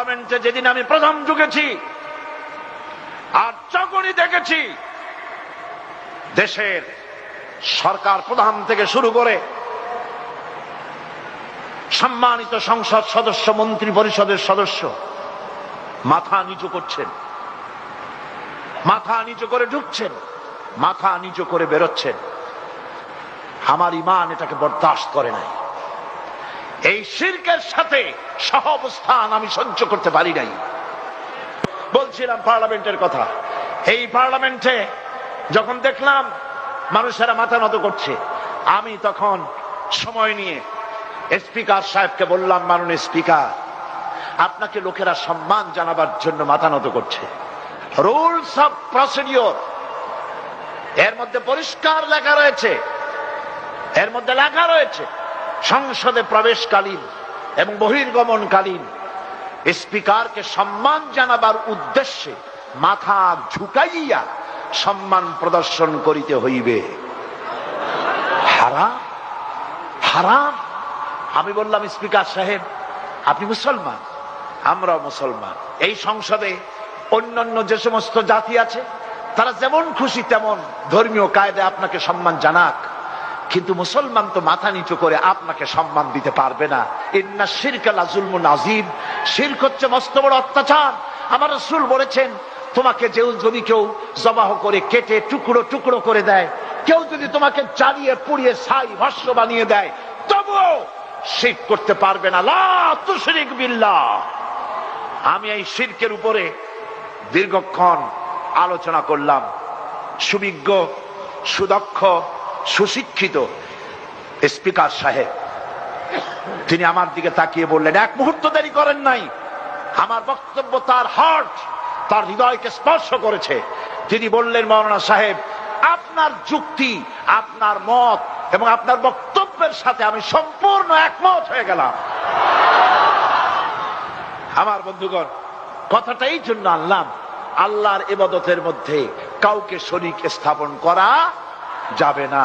পার্লামেন্টে যেদিন আমি প্রথম ঢুকেছি, আর যখনই দেখেছি, দেশের সরকার প্রধান থেকে শুরু করে সম্মানিত সংসদ সদস্য, মন্ত্রী পরিষদের সদস্য, মাথা নিচু করছেন। মাথা নিচু করে ঢুকছেন, মাথা নিচু করে বেরোচ্ছেন। আমার ইমান এটাকে বরদাস্ত করে নাই। এই শির্কের সাথে সহ অবস্থান আমি সহ্য করতে পারি নাই। বলছিলাম পার্লামেন্টের কথা। এই পার্লামেন্টে যখন দেখলাম মানুষেরা মাথা নত করছে, আমি তখন সময় নিয়ে স্পিকার সাহেবকে বললাম, মাননীয় স্পিকার, আপনাকে লোকেরা সম্মান জানাবার জন্য মাথা নত করছে। রুলস অফ প্রসিডিওর, এর মধ্যে পরিষ্কার লেখা রয়েছে, এর মধ্যে লেখা রয়েছে সংসদে প্রবেশকালীন এবং বহির্গমনকালীন স্পিকারকে সম্মান জানাবার উদ্দেশ্যে মাথা ঝুঁকাইয়া সম্মান প্রদর্শন করিতে হইবে। হারাম? হারাম? আমি বললাম, স্পিকার সাহেব, আপনি মুসলমান? আমরা মুসলমান। এই সংসদে অন্যান্য যে সমস্ত জাতি আছে, তারা যেমন খুশি তেমন ধর্মীয় কায়দে আপনাকে সম্মান জানাক। কিন্তু মুসলমান তো মাথা নিচু করে আপনাকে সম্মান দিতে পারবে না। ইন্না শিরকালা জুলমু নাজিব শিরক হচ্ছে মস্ত বড় অত্যাচার। আমার রসুল বলেছেন, তোমাকে যেও যদি কেউ জবাহ করে কেটে টুকরো টুকরো করে দেয়। কেউ যদি তোমাকে চালিয়ে পুড়িয়ে ছাই ভস্য বানিয়ে দেয়, তবুও শির করতে পারবে না। লা তুশরিক বিল্লাহ। আমি এই শিরকের উপরে দীর্ঘক্ষণ আলোচনা করলাম। সুবিজ্ঞ, সুদক্ষ সুশিক্ষিত স্পিকার সাহেব। তিনি আমার দিকে তাকিয়ে বললেন, এক মুহূর্ত দেরি করেন নাই। আমার বক্তব্য তার হার্ট তার হৃদয়কে স্পর্শ করেছে। তিনি বললেন, মৌলানা সাহেব, আপনার যুক্তি, আপনার মত এবং আপনার বক্তব্যের সাথে আমি সম্পূর্ণ একমত হয়ে গেলাম। আমার বন্ধুগণ, কথাটা এই জন্য আনলাম, আল্লাহর এবাদতের মধ্যে কাউকে শরিক স্থাপন করা যাবে না।